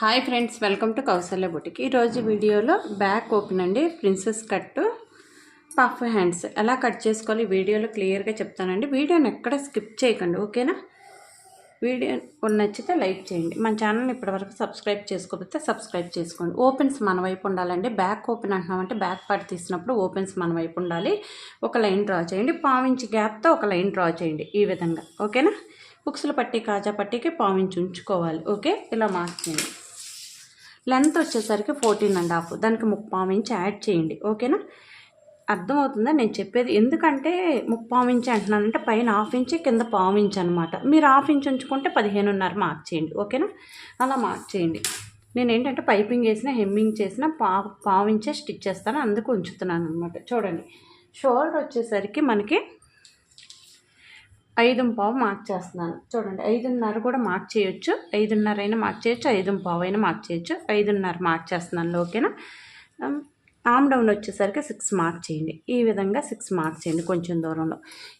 Hi friends welcome to Kausalya boutique. ఈరోజు వీడియోలో back open అండి ప్రిన్సెస్ కట్టు పఫ్ హ్యాండ్స్. ఎలా కట్ చేసుకోవాలి వీడియోలో క్లియర్గా చెప్తానండి. వీడియోని ఎక్కడ స్కిప్ చేయకండి ఓకేనా? వీడియో నచ్చితే లైక్ చేయండి. మన ఛానల్ని ఇప్పటివరకు సబ్స్క్రైబ్ చేసుకోకపోతే సబ్స్క్రైబ్ చేసుకోండి. ఓపెన్స్ మన వైపు ఉండాలండి. బ్యాక్ ఓపెన్ అంటున్నామంటే బ్యాక్ పార్ట్ తీసినప్పుడు ఓపెన్స్ మన వైపు ఉండాలి. ఒక లైన్ డ్రా చేయండి. పావించి గ్యాప్తో ఒక లైన్ డ్రా చేయండి ఈ విధంగా ఓకేనా? బుక్స్ల పట్టి కాజా పట్టికి పావించి ఉంచుకోవాలి ఓకే? ఇలా మార్క్ చేయండి లెంత్ వచ్చేసరికి ఫోర్టీన్ అండ్ హాఫ్. దానికి ముప్పావు ఇంచ్ యాడ్ చేయండి. ఓకేనా? అర్థమవుతుందా? నేను చెప్పేది ఎందుకంటే ముప్పావు ఇంచ్ అంటున్నానంటే పైన హాఫ్ ఇంచ్ కింద పావు ఇంచ్ అనమాట మీరు హాఫ్ ఇంచ్ ఉంచుకుంటే పదిహేనున్నర మార్క్ చేయండి. ఓకేనా? అలా మార్క్ చేయండి. నేను ఏంటంటే పైపింగ్ వేసిన హెమ్మింగ్ చేసిన పా పావు ఇంచే స్టిచ్ చేస్తాను. అందుకు ఉంచుతున్నాను అనమాట చూడండి. షోల్డర్ వచ్చేసరికి మనకి ఐదు పావు మార్క్ చేస్తున్నాను. చూడండి ఐదున్నర కూడా మార్క్ చేయొచ్చు. ఐదున్నర అయినా మార్క్ చేయొచ్చు ఐదు పావు అయినా మార్క్ చేయొచ్చు. ఐదున్నర మార్క్ చేస్తున్నాను ఓకేనా? ఆమ్ డౌన్ వచ్చేసరికి సిక్స్ మార్క్ చేయండి. ఈ విధంగా సిక్స్ మార్క్ చేయండి కొంచెం దూరంలో.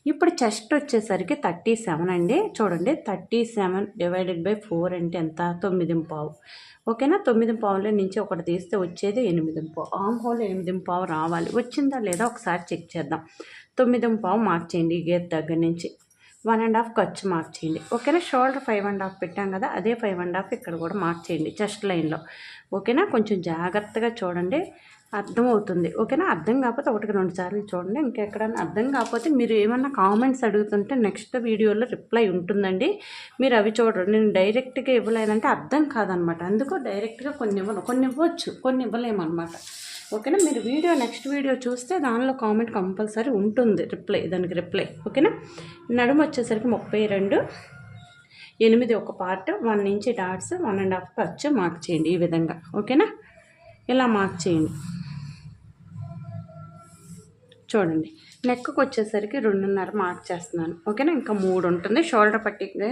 ఇప్పుడు చెస్ట్ వచ్చేసరికి థర్టీ సెవెన్ అండి. చూడండి thirty seven divided by four అంటే ఎంత? తొమ్మిది పావు. ఓకేనా? తొమ్మిది పావుల నుంచి ఒకటి తీస్తే వచ్చేది ఎనిమిది పావు. ఆమ్ హోల్ ఎనిమిది పావు రావాలి. వచ్చిందా లేదా ఒకసారి చెక్ చేద్దాం. తొమ్మిది పావు మార్క్ చేయండి ఈ గేర్ దగ్గర నుంచి. వన్ అండ్ హాఫ్ ఖర్చు మార్క్ చేయండి. ఓకేనా? షోల్డర్ ఫైవ్ అండ్ హాఫ్ పెట్టాం కదా అదే ఫైవ్ అండ్ హాఫ్ ఇక్కడ కూడా మార్క్ చేయండి చెస్ట్ లైన్లో. ఓకేనా? కొంచెం జాగ్రత్తగా చూడండి అర్థమవుతుంది. ఓకేనా? అర్థం కాకపోతే ఒకటికి రెండు సార్లు చూడండి ఇంకెక్కడైనా అర్థం కాకపోతే మీరు ఏమన్నా కామెంట్స్ అడుగుతుంటే నెక్స్ట్ వీడియోలో రిప్లై ఉంటుందండి. మీరు అవి చూడరు నేను డైరెక్ట్గా ఇవ్వలేదంటే అర్థం కాదనమాట. అందుకు డైరెక్ట్గా కొన్ని ఇవ్వను కొన్ని ఇవ్వచ్చు కొన్ని ఇవ్వలేమన్నమాట ఓకేనా? మీరు వీడియో నెక్స్ట్ వీడియో చూస్తే దానిలో కామెంట్ కంపల్సరీ ఉంటుంది. రిప్లై దానికి రిప్లై. ఓకేనా? నడుము వచ్చేసరికి ముప్పై రెండు. ఎనిమిది ఒక part one inch dots one and half ఖర్చు మార్క్ చేయండి ఈ విధంగా. ఓకేనా? ఇలా మార్క్ చేయండి. చూడండి. నెక్కి వచ్చేసరికి రెండున్నర మార్క్ చేస్తున్నాను. ఓకేనా? ఇంకా మూడు ఉంటుంది షోల్డర్ పట్టికి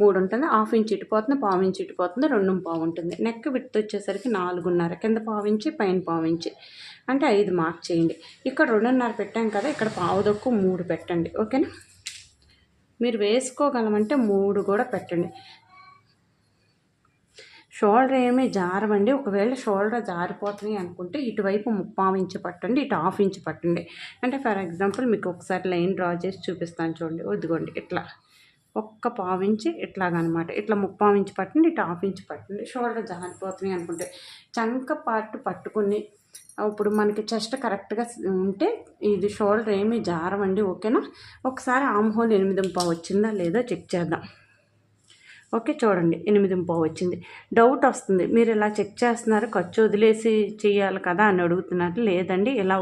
మూడు ఉంటుంది హాఫ్ ఇంచ్ ఇటుపోతుంది పావు ఇంచ్ ఇటుపోతుంది రెండు పావు ఉంటుంది నెక్ విత్ వచ్చేసరికి నాలుగున్నర. కింద పావు ఇంచి పైన పావు ఇంచి. అంటే ఐదు మార్క్ చేయండి. ఇక్కడ రెండున్నర పెట్టాం కదా ఇక్కడ పావు దొక్కు మూడు పెట్టండి. ఓకేనా? మీరు వేసుకోగలమంటే మూడు కూడా పెట్టండి. షోల్డర్ ఏమీ జారవండి. ఒకవేళ షోల్డర్ జారిపోతుంది అనుకుంటే ఇటువైపు ముప్పావు ఇంచు పట్టండి ఇటు హాఫ్ ఇంచు పట్టండి. అంటే ఫర్ ఎగ్జాంపుల్ మీకు ఒకసారి లైన్ డ్రా చేసి చూపిస్తాను చూడండి. వద్దుకోండి ఇట్లా ఒక్క పావు ఇంచి ఇట్లాగనమాట. ఇట్లా ముప్పావు ఇంచు పట్టండి ఇటు హాఫ్ ఇంచు పట్టండి. షోల్డర్ జారిపోతుంది అనుకుంటే చంక పార్ట్ పట్టుకుని ఇప్పుడు మనకి చెస్ట్ కరెక్ట్గా ఉంటే ఇది షోల్డర్ ఏమీ జారవండి ఓకేనా? ఒకసారి ఆమ్ హోల్ ఎనిమిది పావు వచ్చిందా లేదో చెక్ చేద్దాం. ఓకే చూడండి. ఎనిమిది పావు వచ్చింది. డౌట్ వస్తుంది. మీరు ఇలా చెక్ చేస్తున్నారు ఖర్చు వదిలేసి చేయాలి కదా అని అడుగుతున్నారు. లేదండి ఇలా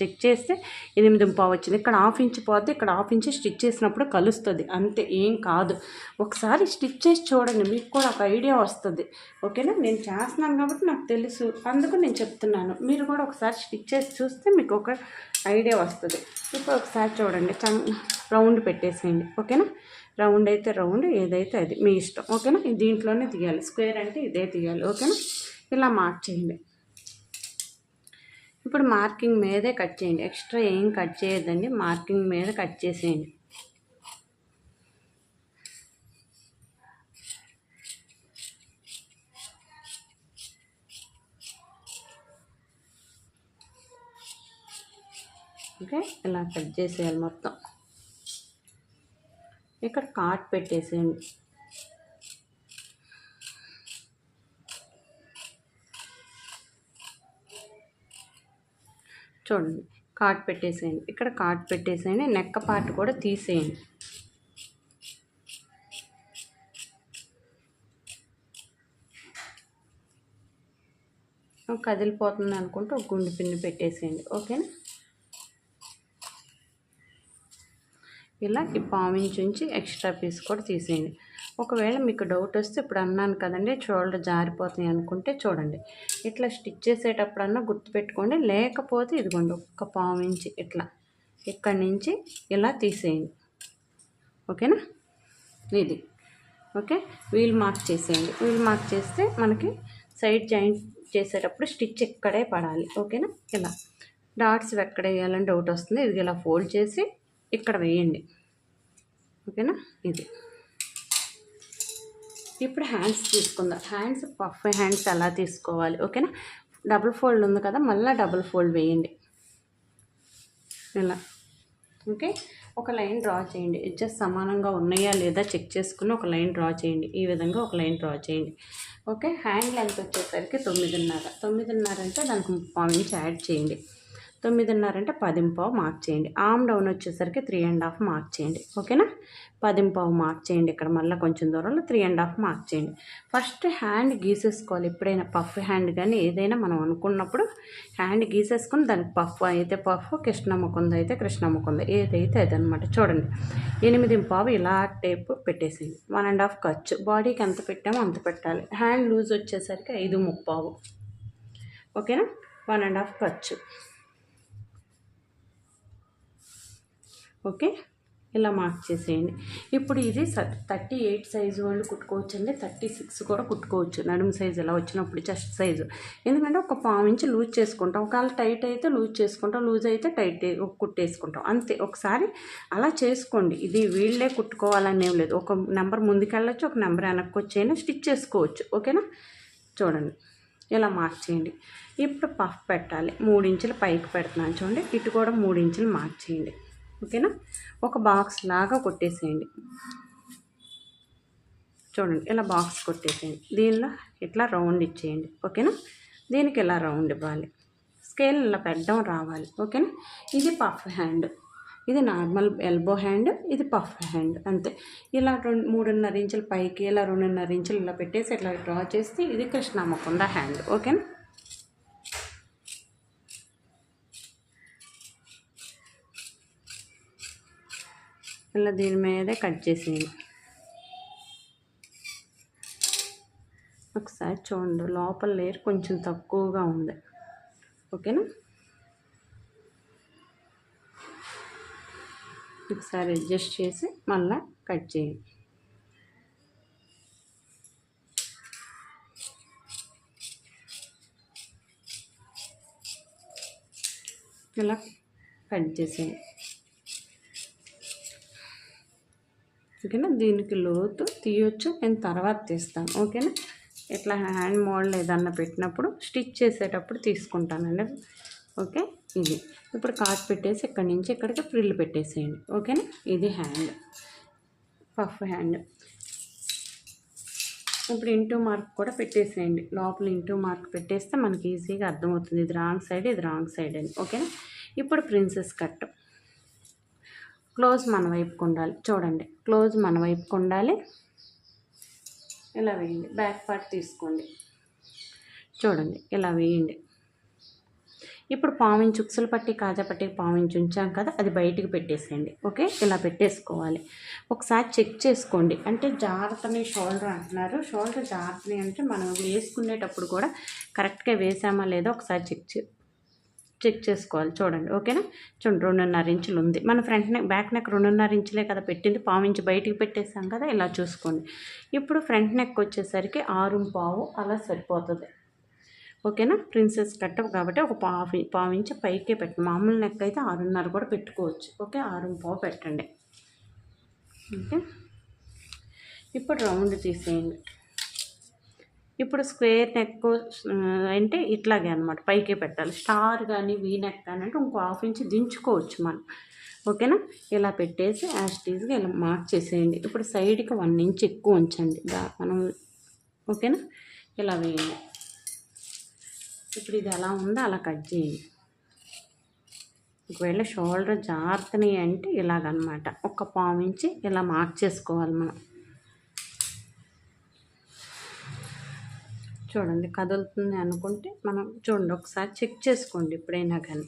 చెక్ చేస్తే ఎనిమిది పావు వచ్చింది. ఇక్కడ హాఫ్ ఇంచ్ పోతే ఇక్కడ హాఫ్ ఇంచ్ స్టిచ్ చేసినప్పుడు కలుస్తుంది. అంతే ఏం కాదు. ఒకసారి స్టిచ్ చేసి చూడండి మీకు కూడా ఒక ఐడియా వస్తుంది. ఓకేనా? నేను చేస్తున్నాను కాబట్టి నాకు తెలుసు. అందుకు నేను చెప్తున్నాను. మీరు కూడా ఒకసారి స్టిచ్ చేసి చూస్తే మీకు ఒక ఐడియా వస్తుంది. ఇప్పుడు ఒకసారి చూడండి. రౌండ్ పెట్టేసేయండి. ఓకేనా? రౌండ్ అయితే రౌండ్ ఏదైతే అది మీ ఇష్టం. ఓకేనా? దీంట్లోనే తీయాలి. స్క్వేర్ అంటే ఇదే తీయాలి. ఓకేనా? ఇలా మార్క్ చేయండి. ఇప్పుడు మార్కింగ్ మీదే కట్ చేయండి. ఎక్స్ట్రా ఏం కట్ చేయొద్దండి. మార్కింగ్ మీద కట్ చేసేయండి. ఓకే? ఇలా కట్ చేసేయాలి మొత్తం. ఇక్కడ కార్ట్ పెట్టేసేయండి. చూడండి కార్ట్ పెట్టేసేయండి. ఇక్కడ కార్ట్ పెట్టేసేయండి నెక్క పార్ట్ కూడా తీసేయండి. కదిలిపోతుంది అనుకుంటే ఒక గుండు పిన్ను పెట్టేసేయండి. ఓకేనా? ఇలా ఈ పావించి ఉంచి ఎక్స్ట్రా పీస్ కూడా తీసేయండి. ఒకవేళ మీకు డౌట్ వస్తే ఇప్పుడు అన్నాను కదండి షోల్డర్ జారిపోతున్నాయి అనుకుంటే చూడండి. ఇట్లా స్టిచ్ చేసేటప్పుడన్నా గుర్తుపెట్టుకోండి లేకపోతే ఇదిగోండి ఒక్క ఇంచి ఇట్లా ఇక్కడి నుంచి ఇలా తీసేయండి. ఓకేనా? ఇది. ఓకే? వీల్ మార్క్ చేసేయండి. వీల్ మార్క్ చేస్తే మనకి సైడ్ జాయింట్ చేసేటప్పుడు స్టిచ్ ఇక్కడే పడాలి. ఓకేనా? ఇలా. డాట్స్ ఎక్కడ వేయాలని డౌట్ వస్తుంది. ఇది ఇలా ఫోల్డ్ చేసి ఇక్కడ వేయండి. ఓకేనా? ఇది. ఇప్పుడు హ్యాండ్స్ తీసుకుందాం. హ్యాండ్స్ పఫ్ హ్యాండ్స్ ఎలా తీసుకోవాలి. ఓకేనా? డబుల్ ఫోల్డ్ ఉంది కదా మళ్ళీ డబుల్ ఫోల్డ్ వేయండి. ఇలా. ఓకే? ఒక లైన్ డ్రా చేయండి. ఎడ్జెస్ సమానంగా ఉన్నాయా లేదా చెక్ చేసుకుని ఒక లైన్ డ్రా చేయండి. ఈ విధంగా ఒక లైన్ డ్రా చేయండి. ఓకే? హ్యాండ్ లెంత్ వచ్చేసరికి తొమ్మిదిన్నర. తొమ్మిదిన్నర అంటే దానికి ముప్పావు ఇంచ్ యాడ్ చేయండి. తొమ్మిదిన్నర అంటే పదింపావు మార్క్ చేయండి. ఆమ్ డౌన్ వచ్చేసరికి త్రీ అండ్ హాఫ్ మార్క్ చేయండి. ఓకేనా? పదింపావు మార్క్ చేయండి. ఇక్కడ మళ్ళీ కొంచెం దూరంలో త్రీ అండ్ హాఫ్ మార్క్ చేయండి. ఫస్ట్ హ్యాండ్ గీసేసుకోవాలి. ఎప్పుడైనా పఫ్ హ్యాండ్ కానీ ఏదైనా మనం అనుకున్నప్పుడు హ్యాండ్ గీసేసుకుని దానికి పఫ్ అయితే పఫ్ కృష్ణమ్మకుంద అయితే కృష్ణమ్మకుంద ఏదైతే అదనమాట. చూడండి. ఎనిమిది పావు ఇలా టేప్ పెట్టేసింది వన్ అండ్ హాఫ్ ఖర్చు బాడీకి ఎంత పెట్టామో అంత పెట్టాలి. హ్యాండ్ లూజ్ వచ్చేసరికి ఐదు ముప్పావు. ఓకేనా? వన్ అండ్ హాఫ్ ఖర్చు ఓకే? ఇలా మార్క్ చేసేయండి. ఇప్పుడు ఇది థర్టీ ఎయిట్ సైజు వాళ్ళు కుట్టుకోవచ్చు అండి థర్టీ సిక్స్ కూడా కుట్టుకోవచ్చు. నడుము సైజు ఇలా వచ్చినప్పుడు చెస్ట్ సైజు. ఎందుకంటే ఒక పావు ఇంచు లూజ్ చేసుకుంటాం. ఒకవేళ టైట్ అయితే లూజ్ చేసుకుంటాం. లూజ్ అయితే టైట్ కుట్టేసుకుంటాం. అంతే. ఒకసారి అలా చేసుకోండి. ఇది వీళ్ళే కుట్టుకోవాలని ఏం లేదు. ఒక నెంబర్ ముందుకెళ్ళచ్చు ఒక నెంబర్ వెనక్కి వచ్చైనా స్టిచ్ చేసుకోవచ్చు. ఓకేనా? చూడండి. ఇలా మార్క్ చేయండి. ఇప్పుడు పఫ్ పెట్టాలి. మూడించులు పైకి పెడుతున్నాను చూడండి. ఇటు కూడా మూడు ఇంచులు మార్క్ చేయండి. ఓకేనా? ఒక బాక్స్ లాగా కొట్టేసేయండి. చూడండి ఇలా బాక్స్ కొట్టేసేయండి. దీనిలో ఇట్లా రౌండ్ ఇచ్చేయండి. ఓకేనా? దీనికి ఇలా రౌండ్ ఇవ్వాలి. స్కేల్ ఇలా పెట్టడం రావాలి. ఓకేనా? ఇది పఫ్ హ్యాండ్ ఇది నార్మల్ ఎల్బో హ్యాండ్ ఇది పఫ్ హ్యాండ్ అంతే. ఇలా రెండు మూడున్నర ఇంచుల పైకి ఇలా రెండున్నర ఇంచులు ఇలా పెట్టేసి ఇట్లా డ్రా చేస్తే ఇది కృష్ణమ్మకుండ హ్యాండ్ ఓకేనా? ఇలా దీని మీదే కట్ చేసేయండి. ఒకసారి చూడండి లోపల లేయర్ కొంచెం తక్కువగా ఉంది. ఓకేనా? ఒకసారి అడ్జస్ట్ చేసి మళ్ళీ కట్ చేయండి. ఇలా కట్ చేసేయండి. ఓకేనా? దీనికి లోతు తీయొచ్చు నేను తర్వాత తీస్తాను. ఓకేనా? ఇట్లా హ్యాండ్ మోడల్ ఏదన్నా పెట్టినప్పుడు స్టిచ్ చేసేటప్పుడు తీసుకుంటానండి. ఓకే? ఇది. ఇప్పుడు కాట్ పెట్టేసి ఇక్కడి నుంచి ఇక్కడికి ఫ్రిల్ పెట్టేసేయండి. ఓకేనా? ఇది హ్యాండ్. Puff hand. ఇప్పుడు ఇంటూ మార్క్ కూడా పెట్టేసేయండి. లోపల ఇంటూ మార్క్ పెట్టేస్తే మనకి ఈజీగా అర్థమవుతుంది. ఇది రాంగ్ సైడ్ ఇది రాంగ్ సైడ్ అని. ఓకేనా? ఇప్పుడు ప్రిన్సెస్ కట్. క్లోజ్ మన వైపుకు ఉండాలి. చూడండి క్లోజ్ మన వైపుకు ఉండాలి. ఇలా వేయండి. బ్యాక్ పార్ట్ తీసుకోండి. చూడండి ఇలా వేయండి. ఇప్పుడు పావించి ఉక్సలు పట్టి కాజా పట్టి పావించి ఉంచాం కదా అది బయటికి పెట్టేసేయండి. ఓకే? ఇలా పెట్టేసుకోవాలి. ఒకసారి చెక్ చేసుకోండి. అంటే జాగ్రత్తని షోల్డర్ అంటున్నారు. షోల్డర్ జాగ్రత్తని అంటే మనం వేసుకునేటప్పుడు కూడా కరెక్ట్గా వేసామా లేదో ఒకసారి చెక్ చెక్ చేసుకోవాలి చూడండి ఓకేనా? చూడండి రెండున్నర ఇంచులు ఉంది. మన ఫ్రంట్ నెక్ బ్యాక్ నెక్ రెండున్నర ఇంచులే కదా పెట్టింది. పావు ఇంచు బయటికి పెట్టేసాం కదా ఇలా చూసుకోండి. ఇప్పుడు ఫ్రంట్ నెక్ వచ్చేసరికి ఆరు పావు అలా సరిపోతుంది. ఓకేనా? ప్రిన్సెస్ కట్ కాబట్టి ఒక పావు పావు ఇంచు పైకే పెట్టండి మామూలు నెక్ అయితే ఆరున్నర కూడా పెట్టుకోవచ్చు. ఓకే? ఆరు పావు పెట్టండి. ఓకే? ఇప్పుడు రౌండ్ తీసేయండి. ఇప్పుడు స్క్వేర్ నెక్ అంటే ఇట్లాగే అనమాట పైకే పెట్టాలి. స్టార్ కానీ వీ నెక్ కానీ అంటే ఇంకో హాఫ్ ఇంచ్ దించుకోవచ్చు మనం. ఓకేనా? ఇలా పెట్టేసి యాస్టీజ్గా ఇలా మార్క్ చేసేయండి. ఇప్పుడు సైడ్కి వన్ ఇంచ్ ఎక్కువ ఉంచండి. మనం ఓకేనా? ఇలా వేయండి. ఇప్పుడు ఇది ఎలా ఉందో అలా కట్ చేయండి. ఒకవేళ షోల్డర్ జారుతున్నాయి అంటే ఇలాగనమాట ఒక పావు ఇంచి ఇలా మార్క్ చేసుకోవాలి మనం. చూడండి కదులుతుంది అనుకుంటే మనం చూడండి ఒకసారి చెక్ చేసుకోండి ఎప్పుడైనా కానీ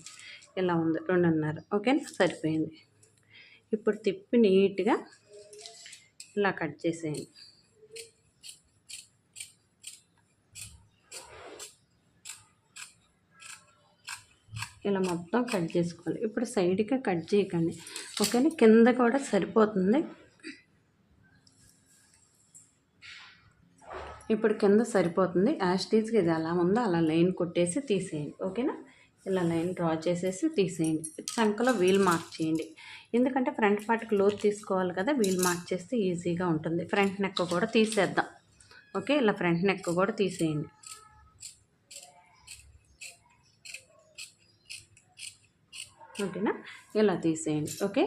ఇలా ఉంది. రెండున్నర ఓకేనా సరిపోయింది. ఇప్పుడు తిప్పి నీట్గా ఇలా కట్ చేసేయండి. ఇలా మొత్తం కట్ చేసుకోవాలి. ఇప్పుడు సైడ్కి కట్ చేయకండి. ఓకేనా? కింద కూడా సరిపోతుంది. ఇప్పుడు కింద సరిపోతుంది. యాస్టీజ్కి ఇది ఎలా ఉందో అలా లైన్ కొట్టేసి తీసేయండి. ఓకేనా? ఇలా లైన్ డ్రా చేసేసి తీసేయండి. చంకలో వీల్ మార్క్ చేయండి. ఎందుకంటే ఫ్రంట్ పార్ట్కి లోతు తీసుకోవాలి కదా వీల్ మార్క్ చేస్తే ఈజీగా ఉంటుంది. ఫ్రంట్ నెక్ కూడా తీసేద్దాం. ఓకే? ఇలా ఫ్రంట్ నెక్ కూడా తీసేయండి. ఓకేనా? ఇలా తీసేయండి. ఓకే?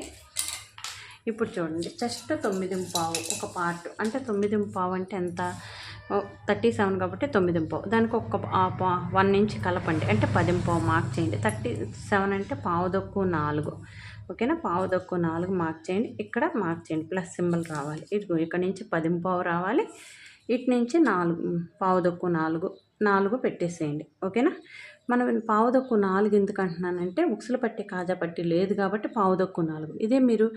ఇప్పుడు చూడండి. జస్ట్ తొమ్మిది పావు ఒక పార్ట్. అంటే తొమ్మిది పావు అంటే ఎంత? థర్టీ సెవెన్ కాబట్టి తొమ్మిది పావు దానికి ఒక వన్ ఇంచ్ కలపండి. అంటే పది పావు మార్క్ చేయండి. థర్టీ సెవెన్ అంటే పావు దొక్కు నాలుగు. ఓకేనా? పావు దొక్కు నాలుగు మార్క్ చేయండి. ఇక్కడ మార్క్ చేయండి. ప్లస్ సింబల్ రావాలి. ఇదిగో ఇక్కడ నుంచి పది పావు రావాలి. ఇటు నుంచి నాలుగు పావు దొక్కు నాలుగు నాలుగు పెట్టేసేయండి. ఓకేనా? మనం పావుదొక్కు నాలుగు ఎందుకు అంటున్నానంటే ఉక్సులు పట్టి కాజా పట్టి లేదు కాబట్టి పావుదొక్కు నాలుగు. ఇదే మీరు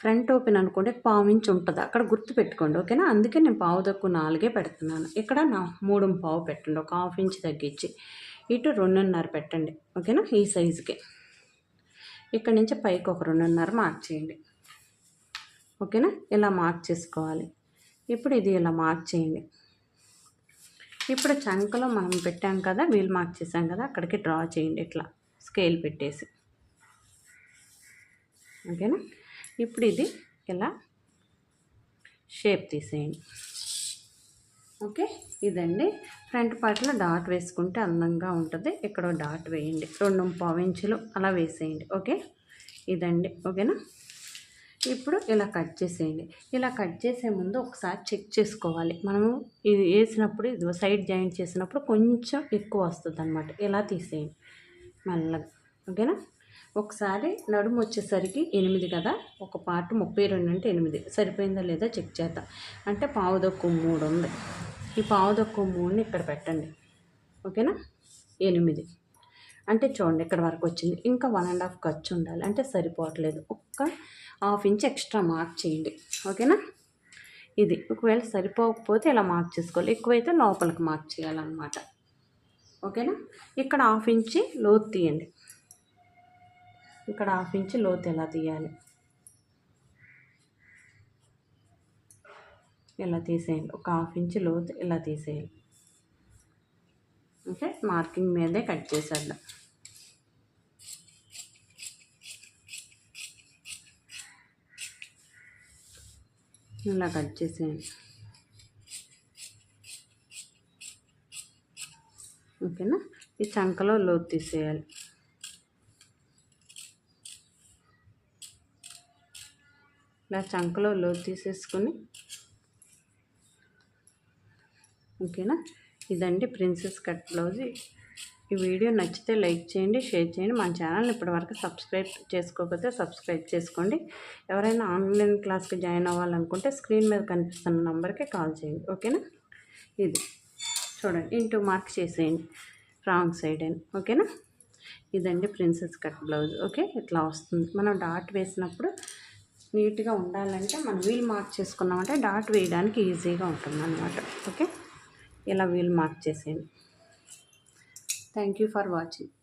ఫ్రంట్ ఓపెన్ అనుకుంటే పావు ఇంచు ఉంటుంది. అక్కడ గుర్తు పెట్టుకోండి ఓకేనా? అందుకే నేను పావు దక్కు నాలుగే పెడుతున్నాను. ఇక్కడ నా మూడు పావు పెట్టండి ఒక హాఫ్ ఇంచ్ తగ్గించి. ఇటు రెండున్నర పెట్టండి ఓకేనా? ఈ సైజుకి. ఇక్కడ నుంచి పైకి ఒక రెండున్నర మార్క్ చేయండి ఓకేనా? ఇలా మార్క్ చేసుకోవాలి. ఇప్పుడు ఇది ఇలా మార్క్ చేయండి. ఇప్పుడు చంకలో మనం పెట్టాం కదా వీల్ మార్క్ చేసాం కదా అక్కడికి డ్రా చేయండి ఇట్లా స్కేల్ పెట్టేసి. ఓకేనా? ఇప్పుడు ఇది ఇలా షేప్ తీసేయండి. ఓకే? ఇదండి. ఫ్రంట్ పార్ట్లో డాట్ వేసుకుంటే అందంగా ఉంటుంది. ఇక్కడ డాట్ వేయండి. రెండు పావు ఇంచులు అలా వేసేయండి. ఓకే? ఇదండి. ఓకేనా? ఇప్పుడు ఇలా కట్ చేసేయండి. ఇలా కట్ చేసే ముందు ఒకసారి చెక్ చేసుకోవాలి. మనము ఇది వేసినప్పుడు ఇది సైడ్ జాయింట్ చేసినప్పుడు కొంచెం ఎక్కువ వస్తుంది అనమాట ఇలా తీసేయండి. మెల్లగా ఓకేనా? ఒకసారి నడుము వచ్చేసరికి ఎనిమిది కదా? ఒక పార్ట్ ముప్పై రెండు అంటే ఎనిమిది. సరిపోయిందా లేదా చెక్ చేద్దాం. అంటే పావుదొక్కు మూడు ఉంది. ఈ పావుదొక్కు మూడుని ఇక్కడ పెట్టండి. ఓకేనా? ఎనిమిది. అంటే చూడండి ఇక్కడ వరకు వచ్చింది. ఇంకా వన్ అండ్ హాఫ్ ఖర్చు ఉండాలి. అంటే సరిపోవట్లేదు. ఒక్క హాఫ్ ఇంచ్ ఎక్స్ట్రా మార్క్ చేయండి. ఓకేనా? ఇది. ఒకవేళ సరిపోకపోతే ఇలా మార్క్ చేసుకోవాలి. ఎక్కువైతే లోపలికి మార్క్ చేయాలన్నమాట. ఓకేనా? ఇక్కడ హాఫ్ ఇంచి లోతు తీయండి. ఇక్కడ హాఫ్ ఇంచ్ లోతు ఎలా తీయాలి? ఇలా తీసేయండి ఒక హాఫ్ ఇంచ్ లోతు ఇలా తీసేయాలి? ఓకే మార్కింగ్ మీదే కట్ చేసేద్దాం. ఇలా కట్ చేసేయండి. ఓకేనా? ఈ చంకలో లోతు తీసేయాలి. ఇలా చంకలో లోతు తీసేసుకొని. ఓకేనా? ఇదండి ప్రిన్సెస్ కట్ బ్లౌజ్. ఈ వీడియో నచ్చితే లైక్ చేయండి షేర్ చేయండి. మన ఛానల్ని ఇప్పటివరకు సబ్స్క్రైబ్ చేసుకోకపోతే సబ్స్క్రైబ్ చేసుకోండి. ఎవరైనా ఆన్లైన్ క్లాస్కి జాయిన్ అవ్వాలనుకుంటే స్క్రీన్ మీద కనిపిస్తున్న నెంబర్కి కాల్ చేయండి. ఓకేనా? ఇది చూడండి. ఇంటూ మార్క్ చేసేయండి. రాంగ్ సైడ్ అని. ఓకేనా? ఇదండి ప్రిన్సెస్ కట్ బ్లౌజ్. ఓకే? ఇట్లా వస్తుంది. మనం డాట్ వేసినప్పుడు నీట్గా ఉండాలంటే మనం వీల్ మార్క్ చేసుకున్నామంటే డాట్ వేయడానికి ఈజీగా ఉంటుంది అనమాట ఓకే? ఇలా వీల్ మార్క్ చేసేయండి. Thank you for watching.